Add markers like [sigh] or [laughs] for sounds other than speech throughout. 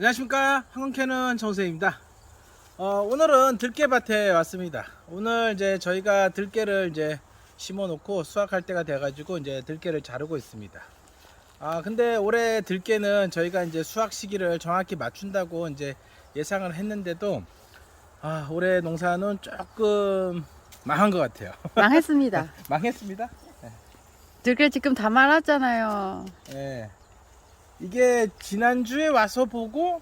안녕하십니까? 황금캐는 정선입니다. 어, 오늘은 들깨밭에 왔습니다. 오늘 이제 저희가 들깨를 이제 심어 놓고 수확할 때가 돼 가지고 이제 들깨를 자르고 있습니다. 아 근데 올해 들깨는 저희가 이제 수확 시기를 정확히 맞춘다고 이제 예상을 했는데도 아 올해 농사는 조금 망한 것 같아요. 망했습니다. [laughs] 망했습니다? 들깨 지금 다 말았잖아요. 예. 이게 지난주에 와서 보고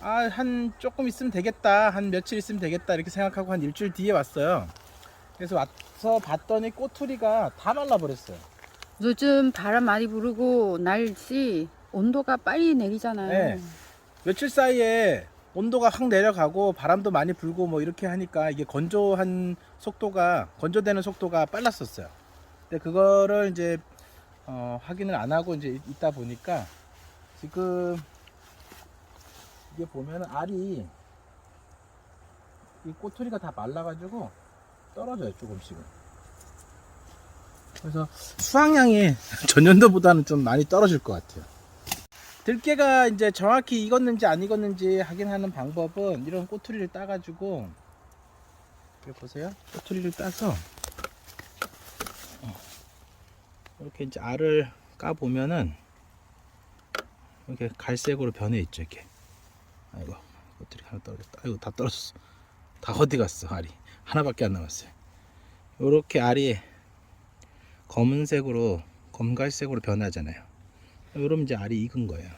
아, 한 조금 있으면 되겠다. 한 며칠 있으면 되겠다. 이렇게 생각하고 한 일주일 뒤에 왔어요. 그래서 와서 봤더니 꼬투리가 다 말라버렸어요. 요즘 바람 많이 부르고 날씨 온도가 빨리 내리잖아요. 네. 며칠 사이에 온도가 확 내려가고 바람도 많이 불고 뭐 이렇게 하니까 이게 건조한 속도가 건조되는 속도가 빨랐었어요. 근데 그거를 이제 어, 확인을 안 하고 이제 있다 보니까 지금 이게 보면 알이 이 꼬투리가 다 말라가지고 떨어져요 조금씩은. 그래서 수확량이 [laughs] 전년도보다는 좀 많이 떨어질 것 같아요. 들깨가 이제 정확히 익었는지 안 익었는지 확인하는 방법은 이런 꼬투리를 따가지고 여기 보세요 꼬투리를 따서 어, 이렇게 이제 알을 까 보면은 이렇게 갈색으로 변해 있죠 이렇게. 아이고 꼬투리 하나 떨어졌다. 아이고 다 떨어졌어. 다 어디 갔어 알이? 하나밖에 안 남았어요. 이렇게 알이 검은색으로 검갈색으로 변하잖아요. 이러면 이제 알이 익은 거예요.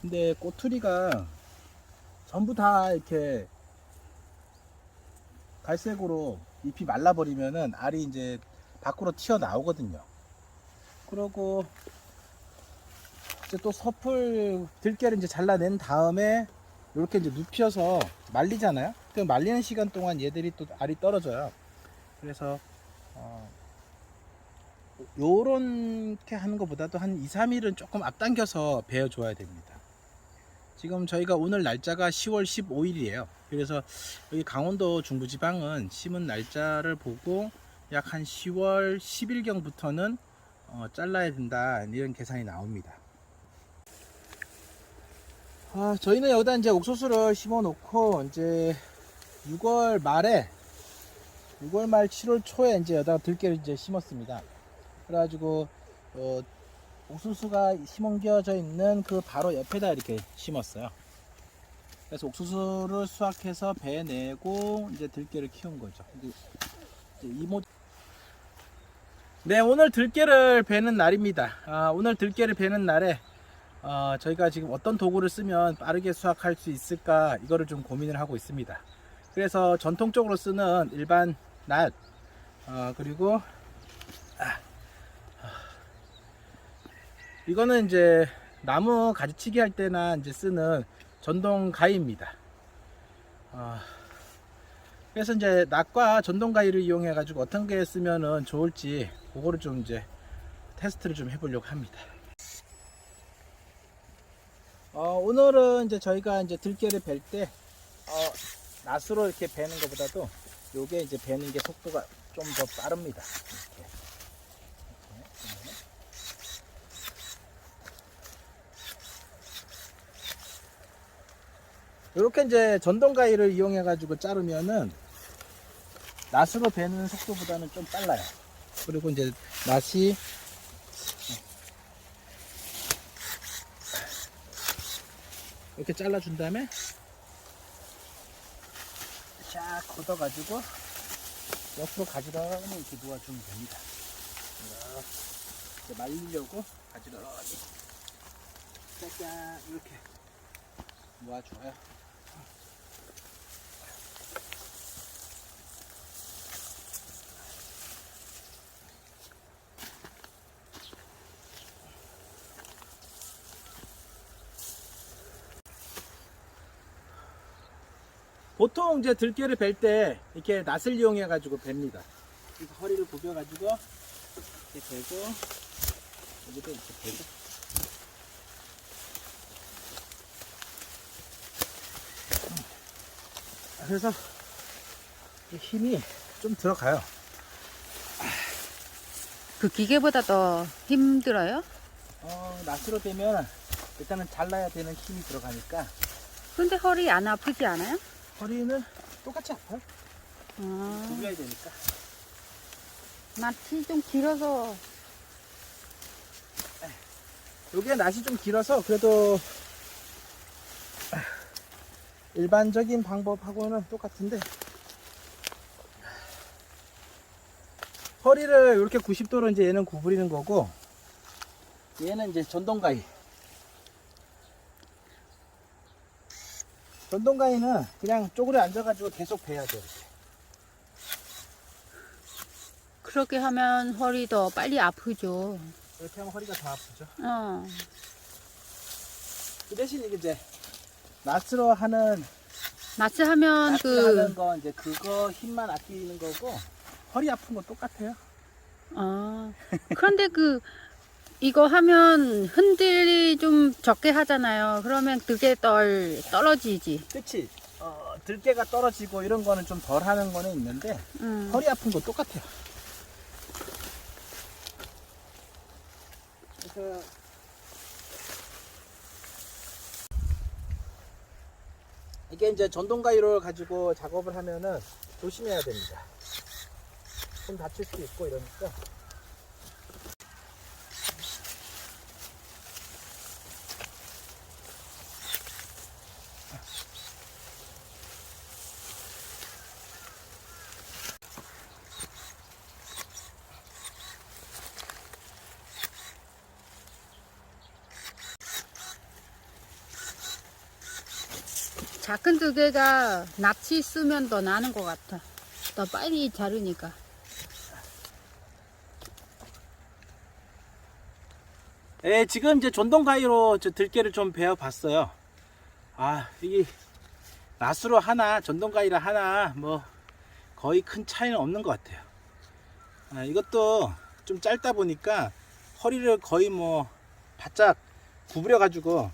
근데 꼬투리가 전부 다 이렇게 갈색으로 잎이 말라버리면은 알이 이제 밖으로 튀어나오거든요. 그러고 이제 또 섭을 들깨를 이제 잘라낸 다음에 이렇게 이제 눕혀서 말리잖아요. 그 말리는 시간 동안 얘들이 또 알이 떨어져요. 그래서 어, 요렇게 하는 것보다도 한 2, 3일은 조금 앞당겨서 베어 줘야 됩니다. 지금 저희가 오늘 날짜가 10월 15일이에요. 그래서 여기 강원도 중부지방은 심은 날짜를 보고 약 한 10월 10일경부터는 어, 잘라야 된다 이런 계산이 나옵니다. 아, 저희는 여기다 이제 옥수수를 심어 놓고 이제 6월 말에 6월 말 7월 초에 이제 여기다 들깨를 이제 심었습니다. 그래가지고 어, 옥수수가 심겨져 있는 그 바로 옆에다 이렇게 심었어요. 그래서 옥수수를 수확해서 베내고 이제 들깨를 키운 거죠. 이모 네 오늘 들깨를 베는 날입니다. 아, 오늘 들깨를 베는 날에 어, 저희가 지금 어떤 도구를 쓰면 빠르게 수확할 수 있을까 이거를 좀 고민을 하고 있습니다. 그래서 전통적으로 쓰는 일반 낫 어, 그리고 이거는 이제 나무 가지치기 할 때나 이제 쓰는 전동 가위입니다. 어, 그래서 이제 낫과 전동 가위를 이용해 가지고 어떤 게 쓰면은 좋을지 그거를 좀 이제 테스트를 좀 해보려고 합니다. 어, 오늘은 이제 저희가 이제 들깨를 벨때 어, 낫으로 이렇게 베는 것보다도 요게 이제 베는 게 속도가 좀 더 빠릅니다. 이렇게. 이렇게 이제 전동 가위를 이용해 가지고 자르면은 낫으로 베는 속도보다는 좀 빨라요. 그리고 이제 낫이 이렇게 잘라준 다음에 쫙 걷어가지고 옆으로 가지런히 이렇게 놓아주면 됩니다. 이렇게 말리려고 가지런히 짜잔 이렇게 모아줘요. 보통 이제 들깨를 벨 때 이렇게 낫을 이용해 가지고 벨니다. 그래서 허리를 굽여 가지고 이렇게 베고 여기도 이렇게 베고 그래서 이 힘이 좀 들어가요. 그 기계보다 더 힘들어요? 어, 낫으로 되면 일단은 잘라야 되는 힘이 들어가니까 근데 허리 안 아프지 않아요? 허리는 똑같이 아파요. 아, 구겨야 되니까. 낯이 좀 길어서 요게 낫이 좀 길어서 그래도 일반적인 방법하고는 똑같은데 허리를 이렇게 90도로 이제 얘는 구부리는 거고 얘는 이제 전동가위 전동가위는 그냥 쪼그려 앉아가지고 계속 베야 돼요. 그렇게 하면 허리 더 빨리 아프죠. 이렇게 하면 허리가 더 아프죠 어. 그 대신 이게 이제 낫으로 하는 낯을 하면 낫으로 하는 그, 거 이제 그거 힘만 아끼는 거고 허리 아픈 거 똑같아요 어. 그런데 그, 이거 하면 흔들이 좀 적게 하잖아요. 그러면 그게 덜 떨어지지. 그치 어, 들깨가 떨어지고 이런 거는 좀 덜 하는 거는 있는데 음. 허리 아픈 거 똑같아요 그래서 이게 이제 전동가위로 가지고 작업을 하면은 조심해야 됩니다 손 다칠 수도 있고 이러니까 작은 두 개가 납치 쓰면 더 나는 것 같아. 더 빨리 자르니까. 예, 지금 이제 전동가위로 저 들깨를 좀 베어봤어요. 아, 이게 낫으로 하나, 전동가위라 하나, 뭐 거의 큰 차이는 없는 것 같아요. 아, 이것도 좀 짧다 보니까 허리를 거의 뭐 바짝 구부려 가지고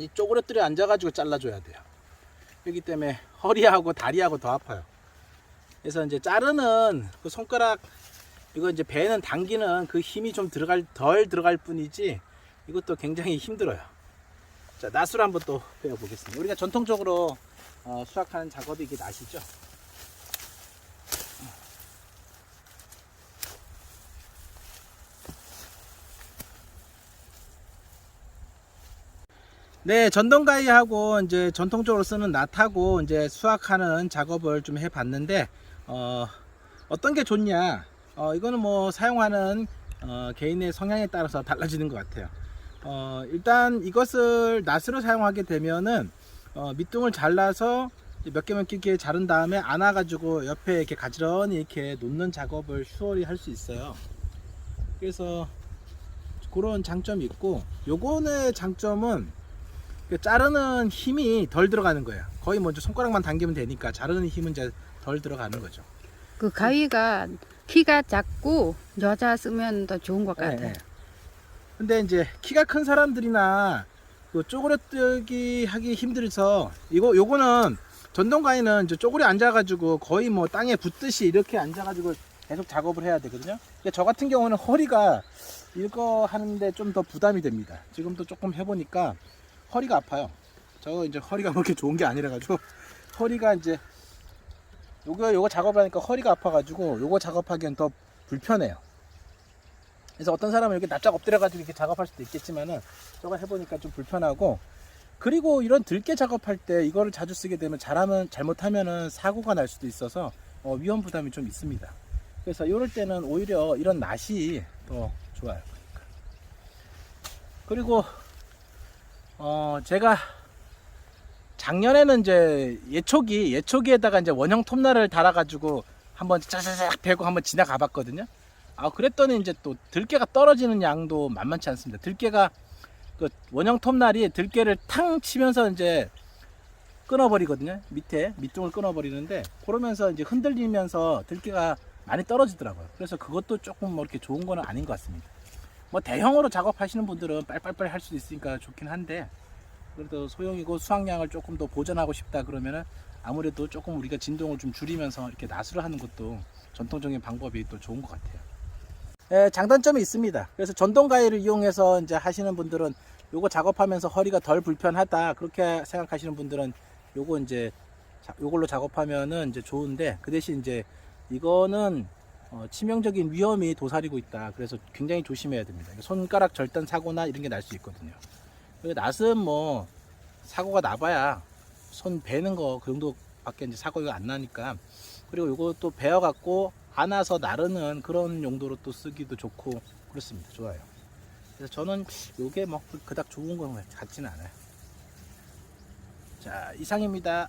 이 쪼그려뜨려 앉아가지고 잘라줘야 돼요. 그렇기 때문에 허리하고 다리하고 더 아파요. 그래서 이제 자르는 그 손가락 이거 이제 배는 당기는 그 힘이 좀 들어갈 덜 들어갈 뿐이지 이것도 굉장히 힘들어요. 자 낫을 한번 또 배워 보겠습니다. 우리가 전통적으로 어, 수확하는 작업이 이게 낫이죠. 네, 전동가위하고 이제 전통적으로 쓰는 낫하고 이제 수확하는 작업을 좀 해봤는데 어, 어떤 게 좋냐? 어, 이거는 뭐 사용하는 어, 개인의 성향에 따라서 달라지는 것 같아요. 어, 일단 이것을 낫으로 사용하게 되면은 어, 밑둥을 잘라서 몇개몇개 이렇게 자른 다음에 안아가지고 옆에 이렇게 가지런히 이렇게 놓는 작업을 수월히 할 수 있어요. 그래서 그런 장점이 있고 요거의 장점은 그 자르는 힘이 덜 들어가는 거예요. 거의 먼저 손가락만 당기면 되니까 자르는 힘은 이제 덜 들어가는 거죠. 그 가위가 키가 작고 여자 쓰면 더 좋은 것 같아요. 네, 네. 근데 이제 키가 큰 사람들이나 그 쪼그려뜨기 하기 힘들어서 이거 요거는 전동 가위는 이제 쪼그려 앉아가지고 거의 뭐 땅에 붙듯이 이렇게 앉아가지고 계속 작업을 해야 되거든요. 저 같은 경우는 허리가 이거 하는데 좀 더 부담이 됩니다. 지금도 조금 해보니까 허리가 아파요. 저 이제 허리가 그렇게 좋은 게 아니라 가지고 [laughs] 허리가 이제 요거 요거 작업하니까 허리가 아파가지고 요거 작업하기엔 더 불편해요. 그래서 어떤 사람은 이렇게 납작 엎드려가지고 이렇게 작업할 수도 있겠지만은 저거 해보니까 좀 불편하고 그리고 이런 들깨 작업할 때 이거를 자주 쓰게 되면 잘하면 잘못하면은 사고가 날 수도 있어서 어, 위험 부담이 좀 있습니다. 그래서 이럴 때는 오히려 이런 낫이 더 좋아요. 그러니까. 그리고 어 제가 작년에는 이제 예초기 예초기에다가 이제 원형 톱날을 달아가지고 한번 짜자작 베고 한번 지나가 봤거든요. 아 그랬더니 이제 또 들깨가 떨어지는 양도 만만치 않습니다. 들깨가 그 원형 톱날이 들깨를 탕 치면서 이제 끊어버리거든요. 밑에 밑둥을 끊어버리는데 그러면서 이제 흔들리면서 들깨가 많이 떨어지더라고요. 그래서 그것도 조금 뭐 이렇게 좋은 거는 아닌 것 같습니다. 뭐 대형으로 작업하시는 분들은 빨빨빨 할 수도 있으니까 좋긴 한데 그래도 소형이고 수확량을 조금 더 보존하고 싶다 그러면은 아무래도 조금 우리가 진동을 좀 줄이면서 이렇게 나수를 하는 것도 전통적인 방법이 또 좋은 것 같아요. 예, 장단점이 있습니다. 그래서 전동 가위를 이용해서 이제 하시는 분들은 요거 작업하면서 허리가 덜 불편하다 그렇게 생각하시는 분들은 요거 이제 자- 요걸로 작업하면은 이제 좋은데 그 대신 이제 이거는 어, 치명적인 위험이 도사리고 있다. 그래서 굉장히 조심해야 됩니다. 손가락 절단 사고나 이런 게 날 수 있거든요. 낫은 뭐 사고가 나봐야 손 베는 거 그 정도밖에 이제 사고가 안 나니까 그리고 요거 또 베어 갖고 안아서 나르는 그런 용도로 또 쓰기도 좋고 그렇습니다. 좋아요. 그래서 저는 요게 뭐 그닥 좋은 건 같지는 않아요. 자 이상입니다.